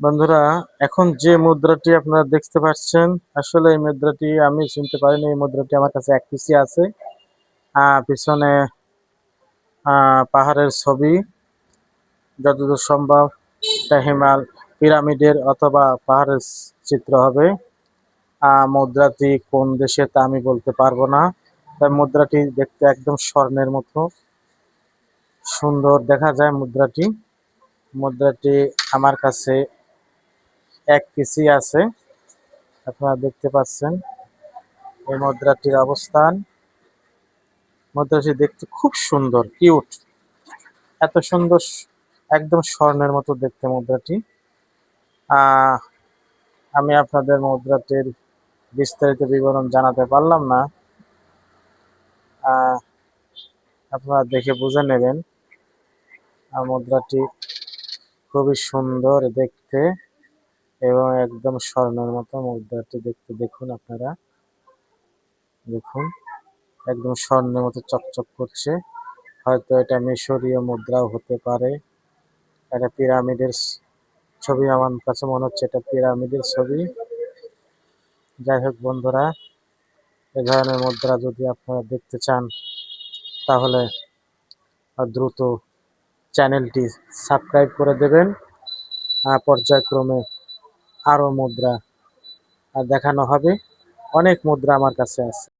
বন্ধুরা, এখন যে মুদ্রাটি আপনারা দেখতে পাচ্ছেন, আসলে এই মুদ্রাটি আমি চিনতে পারিনি, এই মুদ্রাটি আমার কাছে এক পিসি আছে। পিছনে পাহাড়ের ছবি। যতদূর সম্ভব হিমাল পিরামিডের অথবা পাহাড়ের চিত্র হবে। মুদ্রাটি কোন দেশে তা আমি বলতে পারব না। তাই মুদ্রাটি দেখতে একদম স্বর্ণের মতো। সুন্দর দেখা যায় মুদ্রাটি। মুদ্রাটি আমার কাছে এক কেসি আছে। আপনারা দেখতে পাচ্ছেন এই মুদ্রাটির অবস্থান। মুদ্রাটি দেখতে খুব সুন্দর, কিউট। এত সুন্দর, একদম স্বর্ণের মতো দেখতে মুদ্রাটি। আমি আপনাদের মুদ্রাটির বিস্তারিত বিবরণ জানাতে পারলাম না। আপনারা দেখে বুঝে নেবেন। আর মুদ্রাটি খুবই সুন্দর দেখতে। এবং একদম স্বর্ণের মতো মুদ্রাটি দেখতে দেখুন আপনারা। দেখুন, একদম স্বর্ণের মতো চকচক করছে। হয়তো এটা মিশরীয় মুদ্রাও হতে পারে। এটা পিরামিডের ছবি আমার কাছে মনে হচ্ছে এটা পিরামিডের ছবি। যাই হোক বন্ধুরা, এ ধরনের মুদ্রা যদি আপনারা দেখতে চান, তাহলে দ্রুত চ্যানেলটি সাবস্ক্রাইব করে দেবেন। পর্যায়ক্রমে আরও মুদ্রা দেখানো হবে। অনেক মুদ্রা আমার কাছে আছে।